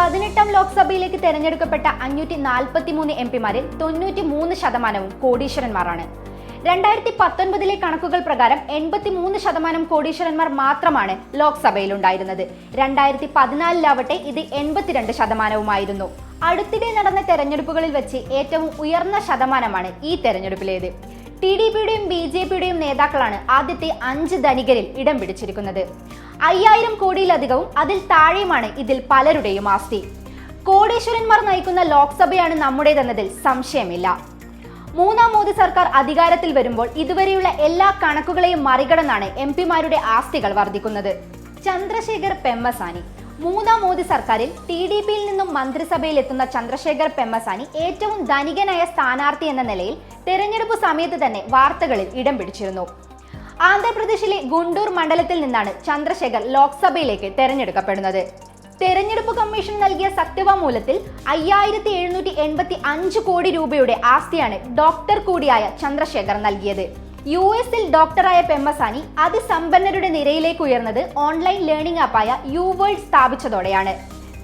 പതിനെട്ടാം ലോക്സഭയിലേക്ക് തെരഞ്ഞെടുക്കപ്പെട്ട അഞ്ഞൂറ്റി നാൽപ്പത്തി മൂന്ന് എം പിമാരിൽ തൊണ്ണൂറ്റി മൂന്ന് ശതമാനവും കോടീശ്വരന്മാരാണ്. രണ്ടായിരത്തി പത്തൊൻപതിലെ കണക്കുകൾ പ്രകാരം എൺപത്തി മൂന്ന് ശതമാനം കോടീശ്വരന്മാർ മാത്രമാണ് ലോക്സഭയിൽ ഉണ്ടായിരുന്നത് രണ്ടായിരത്തി പതിനാലിലാവട്ടെ ഇത് എൺപത്തിരണ്ട് ശതമാനവുമായിരുന്നു. അടുത്തിടെ നടന്ന തെരഞ്ഞെടുപ്പുകളിൽ വെച്ച് ഏറ്റവും ഉയർന്ന ശതമാനമാണ് ഈ തെരഞ്ഞെടുപ്പിലേത്. ടി ഡി പിയുടെയും ബി ജെ പിയുടെയും നേതാക്കളാണ് ആദ്യത്തെ അഞ്ച് ധനികരിൽ ഇടം പിടിച്ചിരിക്കുന്നത്. അയ്യായിരം കോടിയിലധികവും അതിൽ താഴെയുമാണ് ഇതിൽ പലരുടെയും ആസ്തി. കോടീശ്വരന്മാർ നയിക്കുന്ന ലോക്സഭയാണ് നമ്മുടേതെന്നതിൽ സംശയമില്ല. മൂന്നാം മോദി സർക്കാർ അധികാരത്തിൽ വരുമ്പോൾ ഇതുവരെയുള്ള എല്ലാ കണക്കുകളെയും മറികടന്നാണ് എം പിമാരുടെ ആസ്തികൾ വർദ്ധിക്കുന്നത്. ചന്ദ്രശേഖർ പെമ്മസാനി മൂന്നാം മോദി സർക്കാരിൽ ടി ഡി പിയിൽ നിന്നും മന്ത്രിസഭയിൽ എത്തുന്ന ചന്ദ്രശേഖർ പെമ്മസാനി ഏറ്റവും ധനികനായ സ്ഥാനാർത്ഥി എന്ന നിലയിൽ തെരഞ്ഞെടുപ്പ് സമയത്ത് തന്നെ വാർത്തകളിൽ ഇടം പിടിച്ചിരുന്നു. ആന്ധ്രാപ്രദേശിലെ ഗുണ്ടൂർ മണ്ഡലത്തിൽ നിന്നാണ് ചന്ദ്രശേഖർ ലോക്സഭയിലേക്ക് തെരഞ്ഞെടുക്കപ്പെടുന്നത്. തെരഞ്ഞെടുപ്പ് കമ്മീഷൻ നൽകിയ സത്യവാമൂലത്തിൽ അയ്യായിരത്തി എഴുന്നൂറ്റി എൺപത്തി അഞ്ച് കോടി രൂപയുടെ ആസ്തിയാണ് ഡോക്ടർ കൂടിയായ ചന്ദ്രശേഖർ നൽകിയത്. യു എസിൽ ഡോക്ടറായ പെമ്മസാനി അതിസമ്പന്നരുടെ നിരയിലേക്ക് ഉയർന്നത് ഓൺലൈൻ ലേണിംഗ് ആപ്പായ യു വേൾഡ് സ്ഥാപിച്ചതോടെയാണ്.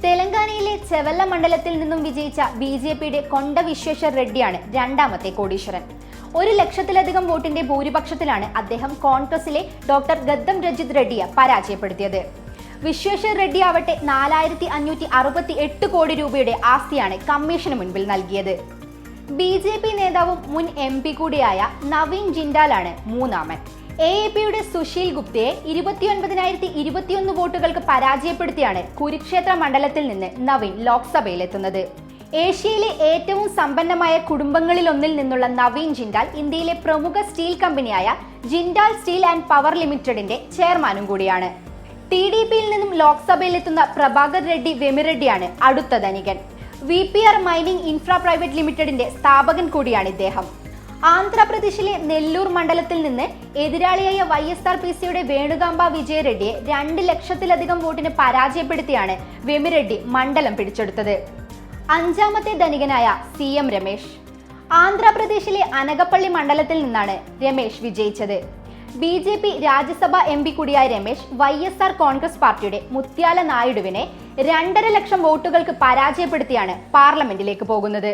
തെലങ്കാനയിലെ ചെവല്ല മണ്ഡലത്തിൽ നിന്നും വിജയിച്ച ബി ജെ പിയുടെ കൊണ്ട വിശ്വേശ്വർ റെഡ്ഡിയാണ് രണ്ടാമത്തെ കോടീശ്വരൻ. ഒരു ലക്ഷത്തിലധികം വോട്ടിന്റെ ഭൂരിപക്ഷത്തിലാണ് അദ്ദേഹം കോൺഗ്രസിലെ ഡോക്ടർ ഗദ്ദം രജിത് റെഡ്ഡിയെ പരാജയപ്പെടുത്തിയത്. വിശ്വേശ്വർ റെഡ്ഡി ആവട്ടെ നാലായിരത്തി അഞ്ഞൂറ്റി അറുപത്തി എട്ട് കോടി രൂപയുടെ ആസ്തിയാണ് കമ്മീഷന് മുൻപിൽ നൽകിയത്. ബി ജെ പി നേതാവും മുൻ എം പി കൂടിയായ നവീൻ ജിൻഡാലാണ് മൂന്നാമൻ. എ എ പിയുടെ സുശീൽ ഗുപ്തയെ ഇരുപത്തിയൊൻപതിനായിരത്തി ഇരുപത്തിയൊന്ന് വോട്ടുകൾക്ക് പരാജയപ്പെടുത്തിയാണ് കുരുക്ഷേത്ര മണ്ഡലത്തിൽ നിന്ന് നവീൻ ലോക്സഭയിലെത്തുന്നത്. ഏഷ്യയിലെ ഏറ്റവും സമ്പന്നമായ കുടുംബങ്ങളിലൊന്നിൽ നിന്നുള്ള നവീൻ ജിൻഡാൽ ഇന്ത്യയിലെ പ്രമുഖ സ്റ്റീൽ കമ്പനിയായ ജിൻഡാൽ സ്റ്റീൽ ആൻഡ് പവർ ലിമിറ്റഡിന്റെ ചെയർമാനും കൂടിയാണ്. ടി ഡി പിയിൽ നിന്നും ലോക്സഭയിലെത്തുന്ന പ്രഭാകർ റെഡ്ഡി വെമിറെഡ്ഡിയാണ് അടുത്ത ധനികൻ. V P R mining infra private ലിമിറ്റഡിന്റെ സ്ഥാപകൻ കൂടിയാണ് ഇദ്ദേഹം. ആന്ധ്രാപ്രദേശിലെ നെല്ലൂർ മണ്ഡലത്തിൽ നിന്ന് എതിരാളിയായ വൈ എസ് ആർ പി സിയുടെ വേണുകാമ്പ വിജയറെഡ്ഡിയെ രണ്ട് ലക്ഷത്തിലധികം വോട്ടിന് പരാജയപ്പെടുത്തിയാണ് വെമിറെഡ്ഡി മണ്ഡലം പിടിച്ചെടുത്തത്. അഞ്ചാമത്തെ ധനികനായ സി എം രമേശ്. ആന്ധ്രാപ്രദേശിലെ അനകപ്പള്ളി മണ്ഡലത്തിൽ നിന്നാണ് രമേശ് വിജയിച്ചത്. ബി ജെ പി രാജ്യസഭാ എം പി കൂടിയായ Ramesh Y S R Congress പാർട്ടിയുടെ മുത്യാല നായിഡുവിനെ രണ്ടര ലക്ഷം വോട്ടുകൾക്ക് പരാജയപ്പെടുത്തിയാണ് പാർലമെന്റിലേക്ക് പോകുന്നത്.